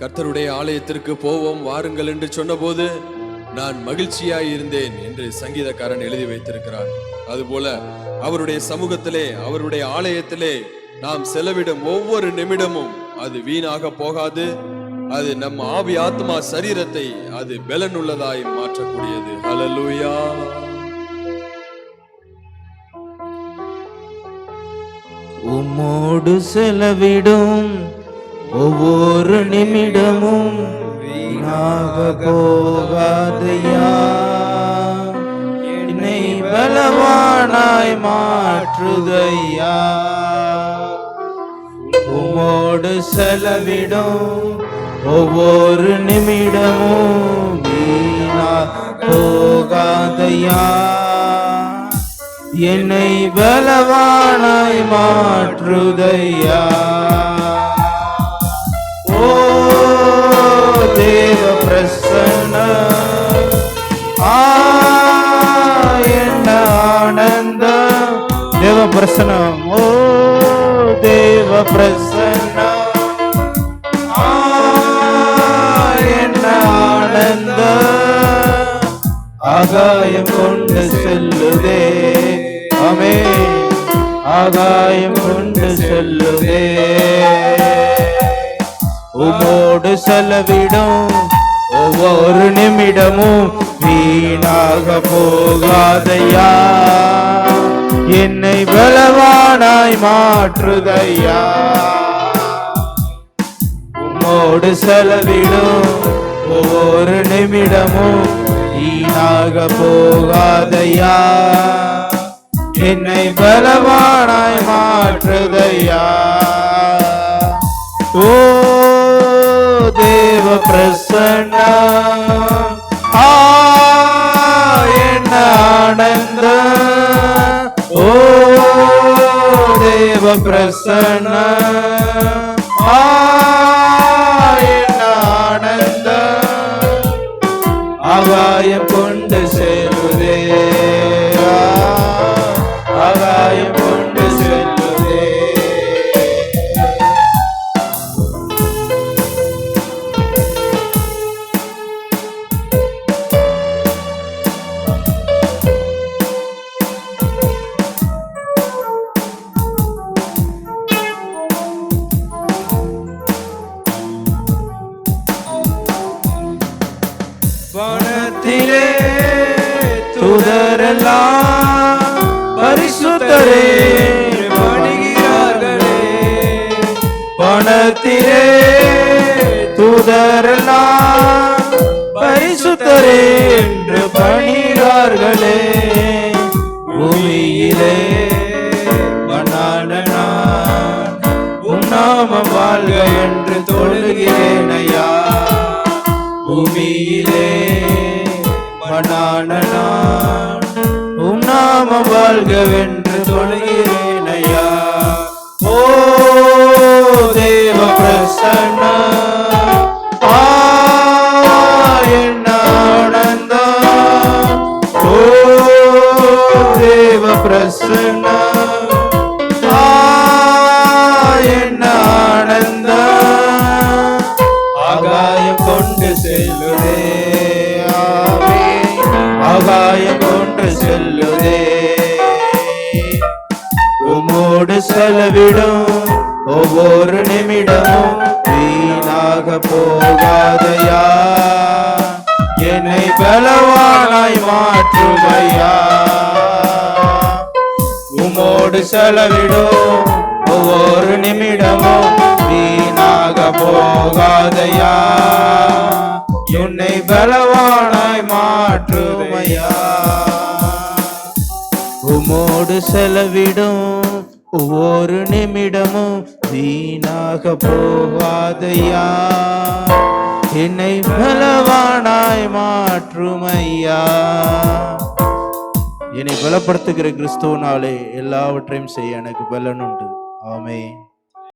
கர்த்தருடைய ஆலயத்திற்கு போவோம் வாருங்கள் என்று சொன்னபோது நான் மகிழ்ச்சியாய் இருந்தேன் என்று சங்கீதக்காரன் எழுதி வைத்திருக்கிறார் அதுபோல அவருடைய சமூகத்திலே அவருடைய ஆலயத்திலே நாம் செலவிடும் ஒவ்வொரு நிமிடமும் அது வீணாக போகாது. அது நம் ஆவி ஆத்மா சரீரத்தை அது பலனுள்ளதாய் மாற்றக்கூடியது. ஹலலூயா உம்மோடு செலவிடும் ஒவ்வொரு நிமிடமும் வீணாக போகாதையா? என்னை பலவானாய் மாற்றுதையா? உமோடு செலவிடும் ஒவ்வொரு நிமிடமும் வீணா போகாதையா? என்னை பலவானாய் மாற்றுதையா? ஓ தேவ பிரசன்ன ஆ என்ன ஆனந்தம். தேவ பிரசன்னம். ஓ தேவ பிரசன்னம். ஆ என்ன ஆனந்தம். ஆகாயம் கொண்டு செல்லுதே. அமே ஆகாயம் கொண்டு செல்லுதே. உமோடு செலவிடும் ஒவ்வொரு நிமிடமும் வீணாக போகாதையா? என்னை பலவானாய் மாற்றுதையா? உமோடு செலவிடும் ஒவ்வொரு நிமிடமும் வீணாக போகாதையா? என்னை பலவானாய் மாற்றுதையா? ஓ பிரசன்ன. ஆ என்ன ஆனந்த. ஓ தேவ பிரசன்ன. ஆ என்ன ஆனந்த. அவாய கொண்டு சேருதே. வனத்திலே துதரெல்லாம் பரிசுத்தரே பணிகிறார்களே. வனத்திலே துதரெல்லாம் பரிசுத்தரே என்று பணிகிறார்களே. பூமியிலே மண்ணான நான் உன்னாம வாழ்க என்று தொழுகிறேன் ஐயா. பூமியிலே மண்ணான உம் நாம வாழ்கவென்று தொழுகிறேன் ஐயா. ஓ தேவ பிரசன்னா. ஆகாயம் கொண்டு செல்லுதே. உம்மோடு செலவிடும் ஒவ்வொரு நிமிடமும் வீணாக போகாதையா? என்னை பலவானாய் மாற்றுமையா உமோடு செலவிடும் ஒவ்வொரு நிமிடமும் வீணாக போகாதையா? என்னை பலவானாய் மாற்றுமையா உமோடு செலவிடும் ஒவ்வொரு நிமிடமும் வீணாக போகாதையா? என்னை பலவானாய் மாற்றுமையா? என்னை பலப்படுத்துகிற கிறிஸ்துவனாலே எல்லாவற்றையும் செய்ய எனக்கு பலன் உண்டு ஆமென்.